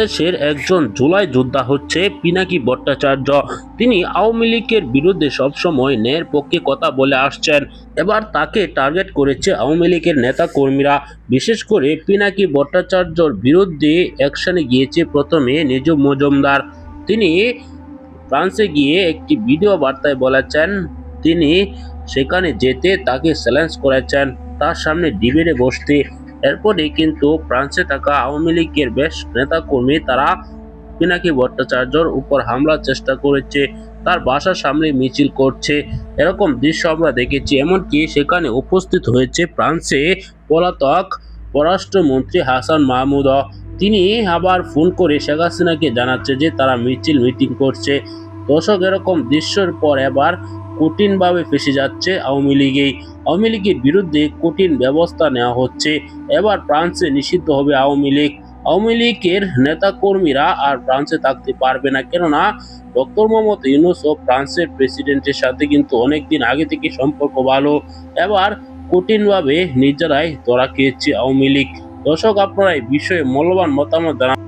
দেশের একজন জুলাই যোদ্ধা হচ্ছে পিনাকি ভট্টাচার্য। তিনি আওয়ামী লীগের বিরুদ্ধে সবসময় ন্যায়ের পক্ষে কথা বলে আসছেন। এবার তাকে টার্গেট করেছে আওয়ামী লীগের নেতা কর্মীরা বিশেষ করে পিনাকি ভট্টাচার্যর বিরুদ্ধে অ্যাকশনে গিয়েছে প্রথমে নিজ মজুমদার। তিনি ফ্রান্সে গিয়ে একটি ভিডিও বার্তায় বলেছেন, তিনি সেখানে যেতে তাকে চ্যালেঞ্জ করেছেন। তার সামনে ডিবেটে বসতে এরপরে কিন্তু ফ্রান্সে থাকা আওয়ামী লীগের বেশ নেতাকর্মী তারা পিনাকি ভট্টাচার্যর উপর হামলার চেষ্টা করেছে, তার বাসার সামনে মিছিল করছে। এরকম দৃশ্য আমরা দেখেছি, এমনকি সেখানে উপস্থিত হয়েছে ফ্রান্সে পলাতক পররাষ্ট্রমন্ত্রী হাসান মাহমুদ তিনি আবার ফোন করে শেখ হাসিনাকে জানাচ্ছে যে তারা মিছিল মিটিং করছে। দর্শক, এরকম দৃশ্যের পর এবার কঠিনভাবে ফেসে যাচ্ছে আওয়ামী লীগেই। আওয়ামী লীগের বিরুদ্ধে কঠিন ব্যবস্থা নেওয়া হচ্ছে। এবার ফ্রান্সে নিষিদ্ধ হবে আওয়ামী লীগ। আওয়ামী লীগের নেতাকর্মীরা আর ফ্রান্সে থাকতে পারবে না। কেননা, ডক্টর মোহাম্মদ ইউনুস ও ফ্রান্সের প্রেসিডেন্টের সাথে কিন্তু অনেকদিন আগে থেকে সম্পর্ক ভালো। এবার কঠিনভাবে নিজেরাই ধরা খেয়েছে আওয়ামী লীগ। দর্শক, আপনারা এই বিষয়ে মূল্যবান মতামত জানান।